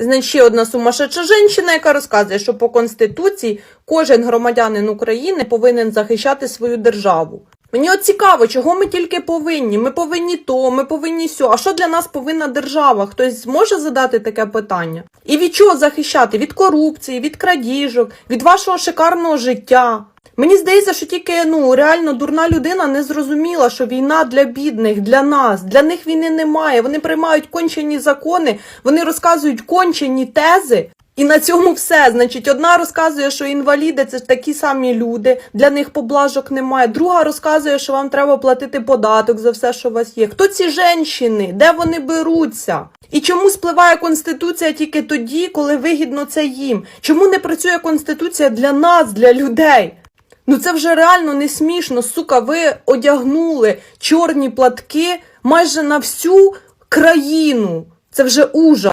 Значить, ще одна сумасшедша жінка, яка розказує, що по Конституції кожен громадянин України повинен захищати свою державу. Мені от цікаво, чого ми тільки повинні. Ми повинні то, ми повинні сьо. А що для нас повинна держава? Хтось зможе задати таке питання? І від чого захищати? Від корупції, від крадіжок, від вашого шикарного життя. Мені здається, що тільки ну реально дурна людина не зрозуміла, що війна для бідних, для нас, для них війни немає. Вони приймають кончені закони, вони розказують кончені тези. І на цьому все. Значить, одна розказує, що інваліди це такі самі люди, для них поблажок немає. Друга розказує, що вам треба платити податок за все, що у вас є. Хто ці женщини? Де вони беруться? І чому спливає конституція тільки тоді, коли вигідно це їм? Чому не працює конституція для нас, для людей? Ну це вже реально не смішно. Сука, ви одягнули чорні платки майже на всю країну. Це вже ужас.